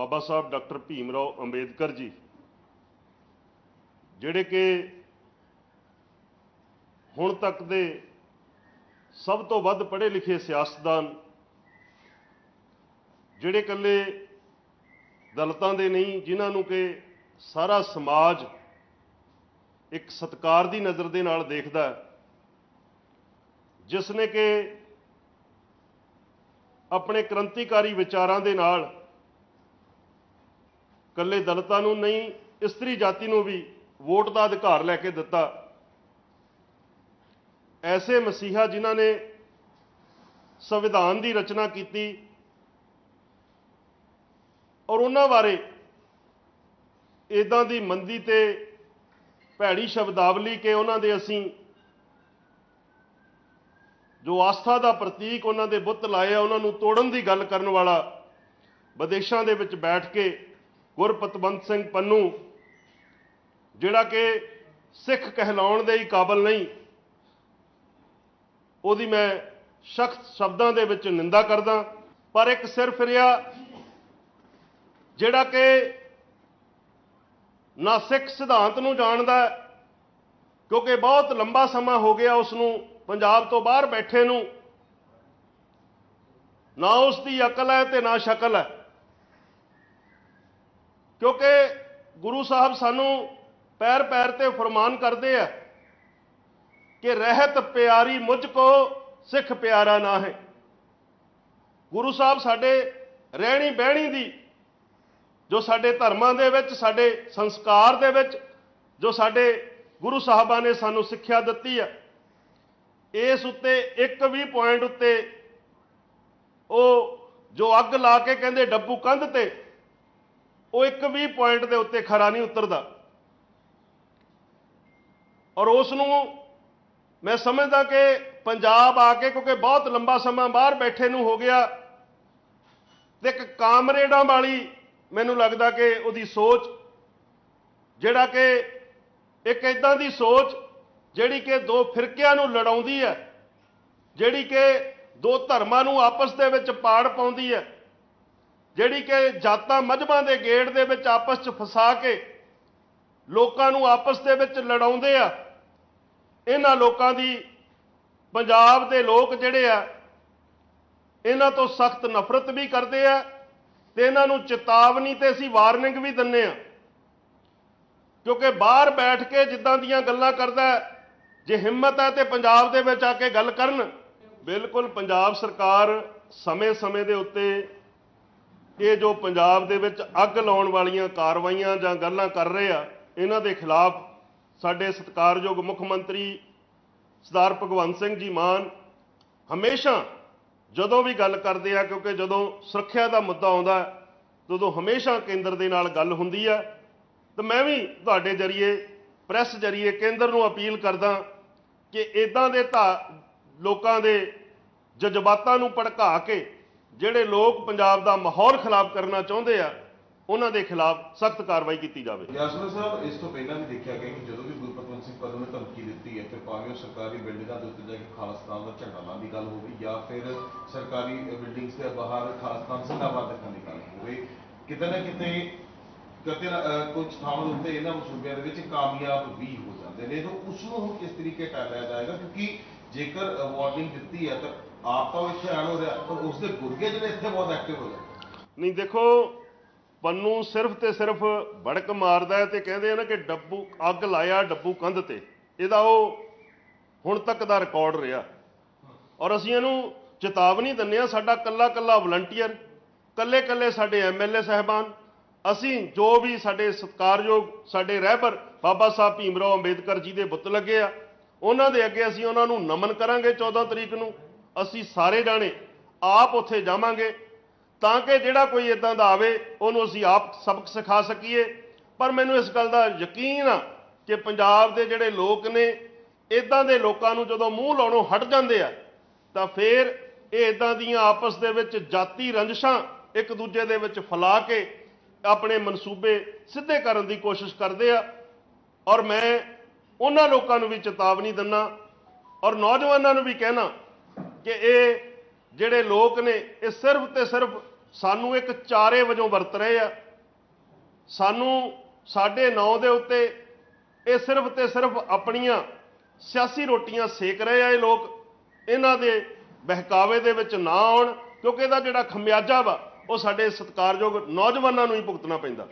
ਬਾਬਾ Sahib doctor Bhim Rao Ambedkar ji, ਜਿਹੜੇ ਕਿ ਹੁਣ ਤੱਕ ਦੇ ਸਭ ਤੋਂ ਵੱਧ ਪੜ੍ਹੇ ਲਿਖੇ ਸਿਆਸਤਦਾਨ, ਜਿਹੜੇ ਇਕੱਲੇ ਦਲਤਾਂ ਦੇ ਨਹੀਂ, ਜਿਨ੍ਹਾਂ ਨੂੰ ਕਿ ਸਾਰਾ ਸਮਾਜ ਇੱਕ ਸਤਕਾਰ ਦੀ ਨਜ਼ਰ ਦੇ ਨਾਲ ਦੇਖਦਾ ਜਿਸ ਨੇ ਕਿ ਆਪਣੇ ਕ੍ਰਾਂਤੀਕਾਰੀ ਵਿਚਾਰਾਂ ਦੇ ਨਾਲ ਕੱਲੇ ਦਲਤਾਂ ਨੂੰ ਨਹੀਂ, ਇਸਤਰੀ ਜਾਤੀ ਨੂੰ ਵੀ ਵੋਟ ਦਾ ਅਧਿਕਾਰ ਲੈ ਕੇ ਦਿੱਤਾ। ਐਸੇ ਮਸੀਹਾ ਜਿਨ੍ਹਾਂ ਨੇ ਸੰਵਿਧਾਨ ਦੀ ਰਚਨਾ ਕੀਤੀ ਔਰ ਉਹਨਾਂ ਬਾਰੇ ਇਦਾਂ ਦੀ ਮੰਦੀ ਤੇ ਭੈੜੀ ਸ਼ਬਦਾਵਲੀ ਕਿ ਉਹਨਾਂ ਦੇ ਅਸੀਂ ਜੋ ਆਸਥਾ ਦਾ ਪ੍ਰਤੀਕ ਉਹਨਾਂ ਦੇ ਬੁੱਤ ਲਾਏ ਆ, ਉਹਨਾਂ ਨੂੰ ਤੋੜਨ ਦੀ ਗੱਲ ਕਰਨ ਵਾਲਾ ਵਿਦੇਸ਼ਾਂ ਦੇ ਵਿੱਚ ਬੈਠ ਕੇ ਗੁਰਪਤਵੰਤ ਸਿੰਘ ਪੰਨੂ, ਜਿਹੜਾ ਕਿ ਸਿੱਖ ਕਹਿਲਾਉਣ ਦੇ ਹੀ ਕਾਬਲ ਨਹੀਂ, ਉਹਦੀ ਮੈਂ ਸਖਤ ਸ਼ਬਦਾਂ ਦੇ ਵਿੱਚ ਨਿੰਦਾ ਕਰਦਾ, ਪਰ ਇੱਕ ਸਿਰ ਫਿਰਿਆ ਜਿਹੜਾ ਕਿ ਨਾ ਸਿੱਖ ਸਿਧਾਂਤ ਨੂੰ ਜਾਣਦਾ, ਕਿਉਂਕਿ ਬਹੁਤ ਲੰਬਾ ਸਮਾਂ ਹੋ ਗਿਆ ਉਸ ਨੂੰ ਪੰਜਾਬ ਤੋਂ ਬਾਹਰ ਬੈਠੇ ਨੂੰ, ਨਾ ਉਸ ਦੀ ਅਕਲ ਹੈ ਤੇ ਨਾ ਸ਼ਕਲ ਹੈ। ਕਿਉਂਕਿ ਗੁਰੂ ਸਾਹਿਬ ਸਾਨੂੰ ਪੈਰ ਪੈਰ ਤੇ ਫਰਮਾਨ ਕਰਦੇ ਆ ਕਿ ਰਹਿਤ ਪਿਆਰੀ ਮੁਝ ਕੋ, ਸਿੱਖ ਪਿਆਰਾ ਨਾ ਹੈ ਗੁਰੂ ਸਾਹਿਬ ਸਾਡੇ ਰਹਿਣੀ ਬਹਿਣੀ ਦੀ, ਜੋ ਸਾਡੇ ਧਰਮਾਂ ਦੇ ਵਿੱਚ, ਸਾਡੇ ਸੰਸਕਾਰ ਦੇ ਵਿੱਚ, ਜੋ ਸਾਡੇ ਗੁਰੂ ਸਾਹਿਬਾਂ ਨੇ ਸਾਨੂੰ ਸਿੱਖਿਆ ਦਿੱਤੀ ਹੈ ਇਸ ਉੱਤੇ ਇੱਕ ਵੀ ਪੁਆਇੰਟ ਉੱਤੇ ਉਹ ਜੋ ਅੱਗ ਲਾ ਕੇ ਕਹਿੰਦੇ ਡੱਬੂ ਕੰਧ ਤੇ ਉਹ ਇੱਕ ਵੀ ਪੁਆਇੰਟ ਦੇ ਉੱਤੇ ਖਰਾ ਨਹੀਂ ਉਤਰਦਾ। ਔਰ ਉਸ ਨੂੰ ਮੈਂ ਸਮਝਦਾ ਕਿ ਪੰਜਾਬ ਆ ਕੇ, ਕਿਉਂਕਿ ਬਹੁਤ ਲੰਬਾ ਸਮਾਂ ਬਾਹਰ ਬੈਠੇ ਨੂੰ ਹੋ ਗਿਆ, ਤੇ ਇੱਕ ਕਾਮਰੇਡਾਂ ਵਾਲੀ ਮੈਨੂੰ ਲੱਗਦਾ ਕਿ ਉਹਦੀ ਸੋਚ, ਜਿਹੜਾ ਕਿ ਇੱਕ ਇਦਾਂ ਦੀ ਸੋਚ ਜਿਹੜੀ ਕਿ ਦੋ ਫਿਰਕਿਆਂ ਨੂੰ ਲੜਾਉਂਦੀ ਹੈ, ਜਿਹੜੀ ਕਿ ਦੋ ਧਰਮਾਂ ਨੂੰ ਆਪਸ ਦੇ ਵਿੱਚ ਪਾੜ ਪਾਉਂਦੀ ਹੈ ਜਿਹੜੀ ਕਿ ਜਾਤਾਂ ਮਜਬਾਂ ਦੇ ਗੇੜ ਦੇ ਵਿੱਚ ਆਪਸ 'ਚ ਫਸਾ ਕੇ ਲੋਕਾਂ ਨੂੰ ਆਪਸ ਦੇ ਵਿੱਚ ਲੜਾਉਂਦੇ ਆ, ਇਹਨਾਂ ਲੋਕਾਂ ਦੀ ਪੰਜਾਬ ਦੇ ਲੋਕ ਜਿਹੜੇ ਆ, ਇਹਨਾਂ ਤੋਂ ਸਖਤ ਨਫ਼ਰਤ ਵੀ ਕਰਦੇ ਆ ਤੇ ਇਹਨਾਂ ਨੂੰ ਚੇਤਾਵਨੀ ਤੇ ਅਸੀਂ ਵਾਰਨਿੰਗ ਵੀ ਦਿੰਨੇ ਆ। ਕਿਉਂਕਿ ਬਾਹਰ ਬੈਠ ਕੇ ਜਿੱਦਾਂ ਦੀਆਂ ਗੱਲਾਂ ਕਰਦਾ ਜੇ ਹਿੰਮਤ ਹੈ ਤੇ ਪੰਜਾਬ ਦੇ ਵਿੱਚ ਆ ਕੇ ਗੱਲ ਕਰਨ, ਬਿਲਕੁਲ ਪੰਜਾਬ ਸਰਕਾਰ ਸਮੇਂ-ਸਮੇਂ ਦੇ ਉੱਤੇ ਇਹ ਜੋ ਪੰਜਾਬ ਦੇ ਵਿੱਚ ਅੱਗ ਲਾਉਣ ਵਾਲੀਆਂ ਕਾਰਵਾਈਆਂ ਜਾਂ ਗੱਲਾਂ ਕਰ ਰਹੇ ਆ ਇਹਨਾਂ ਦੇ ਖਿਲਾਫ ਸਾਡੇ ਸਤਿਕਾਰਯੋਗ ਮੁੱਖ ਮੰਤਰੀ ਸਰਦਾਰ ਭਗਵੰਤ ਸਿੰਘ ਜੀ ਮਾਨ ਹਮੇਸ਼ਾ ਜਦੋਂ ਵੀ ਗੱਲ ਕਰਦੇ ਆ ਕਿਉਂਕਿ ਜਦੋਂ ਸੁਰੱਖਿਆ ਦਾ ਮੁੱਦਾ ਆਉਂਦਾ ਹੈ, ਹਮੇਸ਼ਾ ਕੇਂਦਰ ਦੇ ਨਾਲ ਗੱਲ ਹੁੰਦੀ ਹੈ ਤੇ ਮੈਂ ਵੀ ਤੁਹਾਡੇ ਜਰੀਏ ਪ੍ਰੈਸ ਜਰੀਏ ਕੇਂਦਰ ਨੂੰ ਅਪੀਲ ਕਰਦਾ ਕਿ ਇਦਾਂ ਦੇ ਧਾ ਲੋਕਾਂ ਦੇ ਜਜ਼ਬਾਤਾਂ ਨੂੰ ਭੜਕਾ ਕੇ ਜਿਹੜੇ ਲੋਕ ਪੰਜਾਬ ਦਾ ਮਾਹੌਲ ਖਰਾਬ ਕਰਨਾ ਚਾਹੁੰਦੇ ਆ, ਉਹਨਾਂ ਦੇ ਖਿਲਾਫ ਸਖਤ ਕਾਰਵਾਈ ਕੀਤੀ ਜਾਵੇ। ਯਾਸਮਨ ਸਾਹਿਬ, ਇਸ ਤੋਂ ਪਹਿਲਾਂ ਵੀ ਦੇਖਿਆ ਗਿਆ ਕਿ ਜਦੋਂ ਵੀ ਗੁਰਪਤਵੰਤ ਸਿੰਘ ਪੰਨੂ ਨੇ ਧਮਕੀ ਦਿੱਤੀ ਹੈ, ਫਿਰ ਭਾਵੇਂ ਉਹ ਸਰਕਾਰੀ ਬਿਲਡਿੰਗਾਂ ਦੇ ਉੱਤੇ ਜਾ ਕੇ ਖਾਲਿਸਤਾਨ ਦਾ ਝੰਡਾ ਲਾਉਣ ਦੀ ਗੱਲ ਹੋਵੇ ਜਾਂ ਫਿਰ ਸਰਕਾਰੀ ਬਿਲਡਿੰਗਸ ਦੇ ਬਾਹਰ ਖਾਲਿਸਤਾਨ ਜ਼ਿੰਦਾਬਾਦ ਰੱਖਣ ਦੀ ਗੱਲ ਹੋਵੇ, ਕਿਤੇ ਨਾ ਕਿਤੇ ਕਿਤੇ ਕੁਝ ਥਾਵਾਂ ਦੇ ਉੱਤੇ ਇਹਨਾਂ ਮਸੂਬਿਆਂ ਦੇ ਵਿੱਚ ਕਾਮਯਾਬ ਵੀ ਹੋ ਜਾਂਦੇ ਨੇ। ਤਾਂ ਉਸ ਨੂੰ ਹੁਣ ਕਿਸ ਤਰੀਕੇ ਟਾਲਿਆ ਜਾਏਗਾ? ਕਿਉਂਕਿ ਜੇਕਰ ਵਾਰਨਿੰਗ ਦਿੱਤੀ ਹੈ, ਤਾਂ ਆਪ ਤਾਂ ਇੱਥੇ ਆਣ ਹੋ ਰਿਹਾ ਪਰ ਉਸ ਗੁਰਗੇ ਜਿਹੜੇ ਇੱਥੇ ਬਹੁਤ ਐਕਟਿਵ ਹੋ ਜਾਂਦੇ ਨਹੀਂ ਦੇਖੋ ਪੰਨੂ ਸਿਰਫ ਤੇ ਸਿਰਫ ਭੜਕ ਮਾਰਦਾ ਤੇ ਕਹਿੰਦੇ ਆ ਨਾ ਕਿ ਡੱਬੂ ਅੱਗ ਲਾਇਆ ਡੱਬੂ ਕੰਧ ਤੇ ਇਹਦਾ ਉਹ ਹੁਣ ਤੱਕ ਦਾ ਰਿਕਾਰਡ ਰਿਹਾ ਔਰ ਅਸੀਂ ਇਹਨੂੰ ਚੇਤਾਵਨੀ ਦਿੰਨੇ ਆ ਸਾਡਾ ਕੱਲਾ ਕੱਲਾ ਵਲੰਟੀਅਰ ਕੱਲੇ ਕੱਲੇ ਸਾਡੇ ਐਮਐਲਏ ਸਾਹਿਬਾਨ ਅਸੀਂ ਜੋ ਵੀ ਸਾਡੇ ਸਤਿਕਾਰਯੋਗ ਸਾਡੇ ਰਹਿਬਰ ਬਾਬਾ ਸਾਹਿਬ ਭੀਮ ਰਾਓ ਅੰਬੇਦਕਰ ਜੀ ਦੇ ਬੁੱਤ ਲੱਗੇ ਆ ਉਹਨਾਂ ਦੇ ਅੱਗੇ ਅਸੀਂ ਉਹਨਾਂ ਨੂੰ ਨਮਨ ਕਰਾਂਗੇ 14 ਤਰੀਕ ਨੂੰ ਅਸੀਂ ਸਾਰੇ ਜਾਣੇ ਆਪ ਉੱਥੇ ਜਾਵਾਂਗੇ ਤਾਂ ਕਿ ਜਿਹੜਾ ਕੋਈ ਇਦਾਂ ਦਾ ਆਵੇ, ਉਹਨੂੰ ਅਸੀਂ ਆਪ ਸਬਕ ਸਿਖਾ ਸਕੀਏ। ਪਰ ਮੈਨੂੰ ਇਸ ਗੱਲ ਦਾ ਯਕੀਨ ਆ ਕਿ ਪੰਜਾਬ ਦੇ ਜਿਹੜੇ ਲੋਕ ਨੇ ਇਦਾਂ ਦੇ ਲੋਕਾਂ ਨੂੰ ਜਦੋਂ ਮੂੰਹ ਲਾਉਣੋਂ ਹਟ ਜਾਂਦੇ ਆ, ਤਾਂ ਫਿਰ ਇਹ ਇਦਾਂ ਦੀਆਂ ਆਪਸ ਦੇ ਵਿੱਚ ਜਾਤੀ ਰੰਜਸ਼ਾਂ ਇੱਕ ਦੂਜੇ ਦੇ ਵਿੱਚ ਫੈਲਾ ਕੇ ਆਪਣੇ ਮਨਸੂਬੇ ਸਿੱਧੇ ਕਰਨ ਦੀ ਕੋਸ਼ਿਸ਼ ਕਰਦੇ ਆ। ਔਰ ਮੈਂ ਉਹਨਾਂ ਲੋਕਾਂ ਨੂੰ ਵੀ ਚੇਤਾਵਨੀ ਦਿੰਨਾ ਔਰ ਨੌਜਵਾਨਾਂ ਨੂੰ ਵੀ ਕਹਿਣਾ ਕਿ ਇਹ ਜਿਹੜੇ ਲੋਕ ਨੇ, ਇਹ ਸਿਰਫ ਤੇ ਸਿਰਫ ਸਾਨੂੰ ਇੱਕ ਚਾਰੇ ਵਜੋਂ ਵਰਤ ਰਹੇ ਆ। ਸਾਨੂੰ ਸਾਡੇ ਨਾਂ ਦੇ ਉੱਤੇ ਇਹ ਸਿਰਫ ਤੇ ਸਿਰਫ ਆਪਣੀਆਂ ਸਿਆਸੀ ਰੋਟੀਆਂ ਸੇਕ ਰਹੇ ਆ ਇਹ ਲੋਕ। ਇਹਨਾਂ ਦੇ ਬਹਿਕਾਵੇ ਦੇ ਵਿੱਚ ਨਾ ਆਉਣ, ਕਿਉਂਕਿ ਇਹਦਾ ਜਿਹੜਾ ਖਮਿਆਜਾ ਵਾ, ਉਹ ਸਾਡੇ ਸਤਿਕਾਰਯੋਗ ਨੌਜਵਾਨਾਂ ਨੂੰ ਹੀ ਭੁਗਤਣਾ ਪੈਂਦਾ।